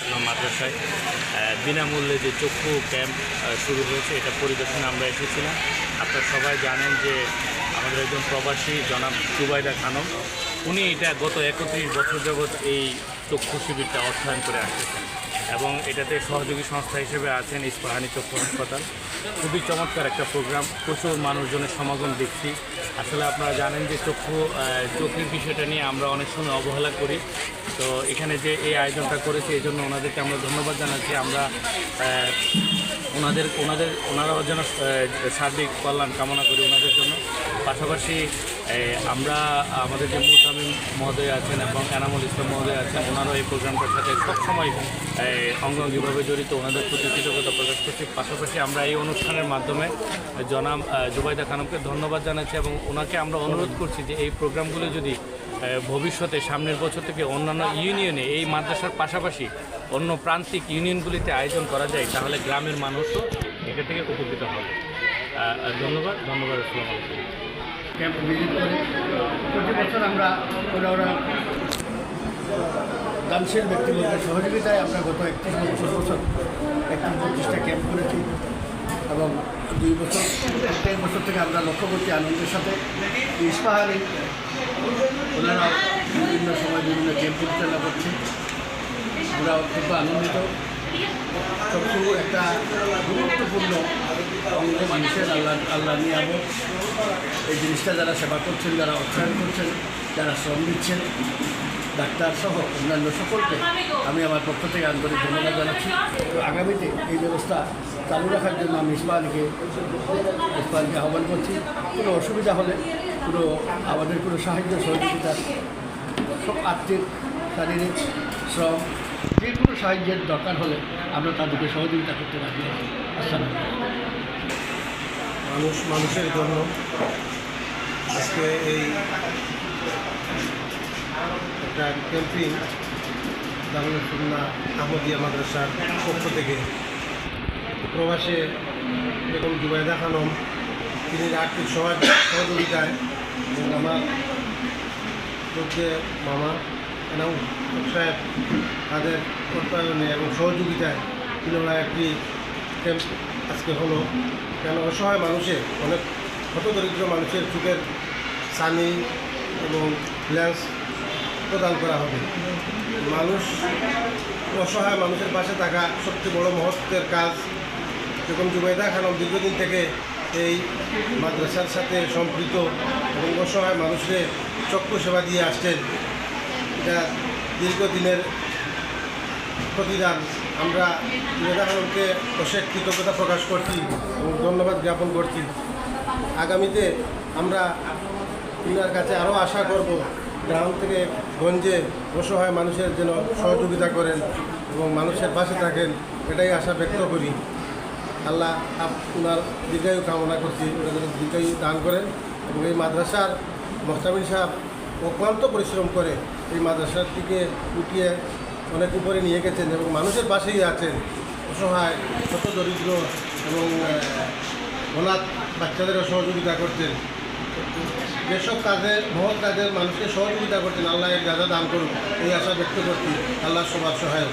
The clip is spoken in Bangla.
ইসলাম মাদ্রাসায়। বিনামূল্যে যে চক্ষু ক্যাম্প শুরু হয়েছে, এটা পরিদর্শনে আমরা এসেছিলাম। আপনারা সবাই জানেন যে আমাদের একজন প্রবাসী, জনাব জুবাইদা খানম, উনি এটা গত একত্রিশ বছর যাবৎ এই চক্ষু শিবিরটা অর্থায়ন করে আসতেছেন এবং এটাতে সহযোগী সংস্থা হিসেবে আছেন ইস্পাহানি চক্ষু হাসপাতাল। খুবই চমৎকার একটা প্রোগ্রাম প্রচুর মানুষজনের সমাগম দেখছি। আসলে আপনারা জানেন যে চক্ষু চোখের বিষয়টা নিয়ে আমরা অনেক সময় অবহেলা করি। তো এখানে যে এই আয়োজনটা করেছে, এই জন্য ওনাদেরকে আমরা ধন্যবাদ জানাচ্ছি। আমরা ওনাদের ওনাদের, ওনারাও যেন সার্বিক কল্যাণ কামনা করি ওনাদের জন্য। পাশাপাশি আমরা আমাদের যে মুতামিম মহোদয় আছেন এবং এনামুল ইসলাম মহোদয় আছেন, ওনারাও এই প্রোগ্রামটার সাথে সবসময় অঙ্গাঙ্গিভাবে জড়িত। ওনাদের প্রতি কৃতজ্ঞতা প্রকাশ করছি। পাশাপাশি আমরা এই অনুষ্ঠানের মাধ্যমে জনাম জুবাইদা খানমকে ধন্যবাদ জানাচ্ছি এবং ওনাকে আমরা অনুরোধ করছি যে এই প্রোগ্রামগুলো যদি ভবিষ্যতে, সামনের বছর থেকে অন্যান্য ইউনিয়নে, এই মাদ্রাসার পাশাপাশি অন্য প্রান্তিক ইউনিয়নগুলিতে আয়োজন করা যায়, তাহলে গ্রামের মানুষও এটা থেকে উপকৃত হবে। ধন্যবাদ ধন্যবাদ ক্যাম্প ভিজিট প্রতি বছর আমরা দানশীল ব্যক্তিবর্গের সহযোগিতায় আমরা গত একত্রিশ বছর বছর একত্রিশ বত্রিশটা ক্যাম্প করেছি এবং দুই বছর, একটাই বছর থেকে আমরা লক্ষ্য করছি আনন্দের সাথে। ইস্পাহারি ওনারা বিভিন্ন সময় বিভিন্ন ক্যাম্প পরিচালনা করছে আমরা অত্যন্ত আনন্দিত। চক্ষু একটা গুরুত্বপূর্ণ অঙ্গ মানুষের আল্লাহ আল্লাহ নিয়ামত। এই জিনিসটা যারা সেবা করছেন, যারা অর্থায়ন করছেন, যারা শ্রম দিচ্ছেন, ডাক্তার সহ অন্যান্য সকলকে আমি আমার পক্ষ থেকে আন্তরিক ধন্যবাদ জানাচ্ছি। তো আগামীতে এই ব্যবস্থা চালু রাখার জন্য আমি ইসমাইলকে ইসমাইলকে আহ্বান করছি। কোনো অসুবিধা হলে, কোনো আমাদের কোনো সাহায্য, সহযোগিতা, সব আর্থিক শারীরিক শ্রম যে কোনো সাহায্যের দরকার হলে আমরা তাদেরকে সহযোগিতা করতে পারি মানুষ, মানুষের জন্য আজকে এই একটা ক্যাম্পিং দারুল সুন্না আহমদিয়া মাদ্রাসার পক্ষ থেকে। প্রবাসে বেগম জুবাইদা খানম, তিনি আর্থিক সহায় সহযোগিতায় আমার মধ্যে মামা এনাউ সাহেব তাদের অর্থায়নে এবং সহযোগিতায় তিনলা একটি ক্যাম্প আজকে হলো। কেন অসহায় মানুষের অনেক হতদরিদ্র মানুষের চোখের সানি এবং লেন্স প্রদান করা হবে। মানুষ, অসহায় মানুষের পাশে থাকা সবচেয়ে বড় মহত্বের কাজ যেরকম জুবেদা খানম দীর্ঘদিন থেকে এই মাদ্রাসার সাথে সম্পৃক্ত এবং অসহায় মানুষের চক্ষু সেবা দিয়ে আসছেন এটা দীর্ঘদিনের প্রতিদান। আমরা খানমকে অশেষ কৃতজ্ঞতা প্রকাশ করছি এবং ধন্যবাদ জ্ঞাপন করছি। আগামীতে আমরা তিনার কাছে আরও আশা করব গ্রাম থেকে গঞ্জে অসহায় মানুষের যেন সহযোগিতা করেন এবং মানুষের পাশে থাকেন, এটাই আশা ব্যক্ত করি। আল্লাহ আপ- উনার দীর্ঘায়ু কামনা করছি যেন দীর্ঘায়ু দান করেন এবং এই মাদ্রাসার মোস্তামিন সাহেব অক্লান্ত পরিশ্রম করে এই মাদ্রাসাটিকে উঠিয়ে অনেক উপরে নিয়ে গেছেন এবং মানুষের পাশেই আছেন। অসহায়, ছোট দরিদ্র এবং অনাথ বাচ্চাদেরও সহযোগিতা করছেন। যেসব কাজে, মহৎ কাজে মানুষকে সহযোগিতা করছেন আল্লাহ এর গাজা দান করুন এই আশা ব্যক্ত করছি আল্লাহ সবার সহায়ক